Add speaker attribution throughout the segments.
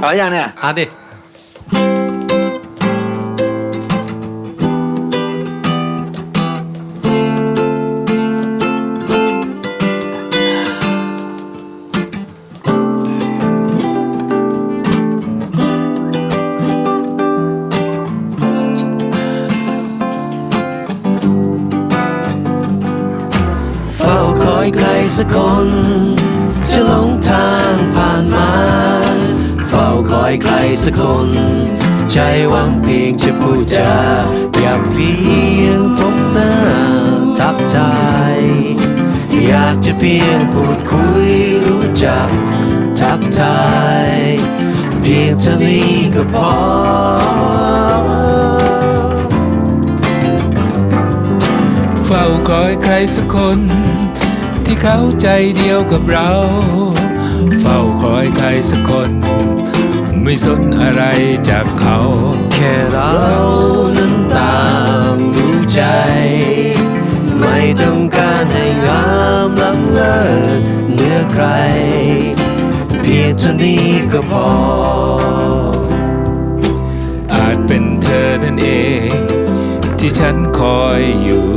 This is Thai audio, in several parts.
Speaker 1: เอาอย่างเนี่ย
Speaker 2: อะดิ
Speaker 1: เฝ้าคอยใครสักคน ใครสักคน ใจหวังเพียงจะพูดจาอยากเพียงพบหน้าทักทายอยากจะเพียงพูดคุยรู้จักทักทายเพียงเท่านี้ก็พอ
Speaker 3: เฝ้าคอยใครสักคน ที่เขาใจเดียวกับเรา เฝ้าคอยใครสักคน ไม่สนอะไรจากเขา
Speaker 1: แค่เรานั้นต่างรู้ใจ ไม่ต้องการให้งามล้ำเลิศเหนือใคร เพียงเท่านี้ก็พอ
Speaker 3: อาจเป็นเธอนั่นเอง ที่ฉันคอยอยู่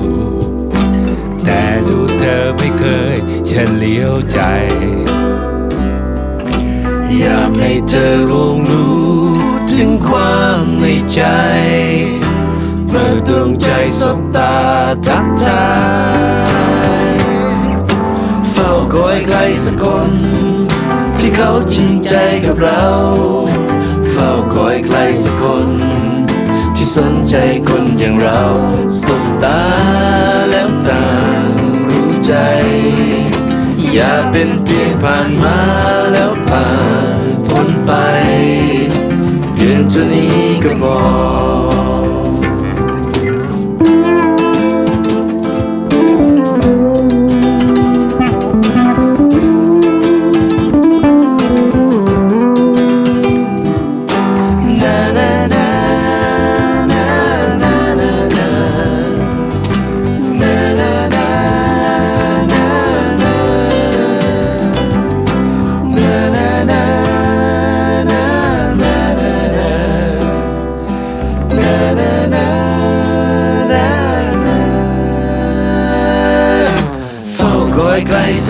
Speaker 3: แต่ดูเธอไม่เคยฉันเลี้ยวใจ
Speaker 1: อยากให้เธอรู้ ใจ เมื่อดวงใจสบตาทักทายเฝ้าคอยใครสักคน ที่เขาจริงใจกับเรา เฝ้าคอยใครสักคน ที่สนใจคนอย่างเรา สบตาแล้วต่างรู้ใจ อย่าเป็นเพียงผ่านมาแล้ว basketball.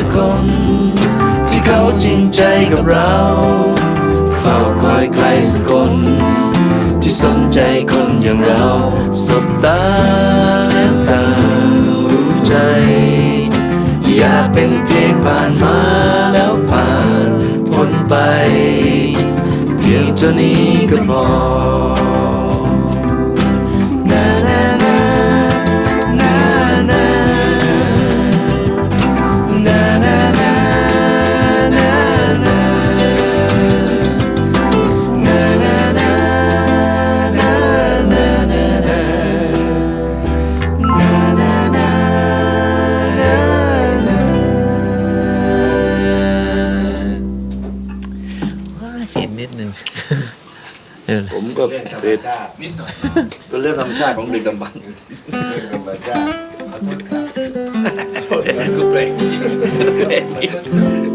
Speaker 1: ครสักคน ที่เขาจริงใจกับเรา เฝ้าคอยใครสักคน ที่สนใจคนอย่างเรา สบตาแล้วตารู้ใจ อย่าเป็นเพียงผ่านมาแล้วผ่านพ้นไป เพียงเท่านี้ก็พอ
Speaker 2: นนิดนึง
Speaker 1: ผมก็เป็นนิดหน่อยเป็นเรื่องธรรมชาติของดึกดำบรรพ์
Speaker 3: ทุกเพลงผิดอีกแล้วครับ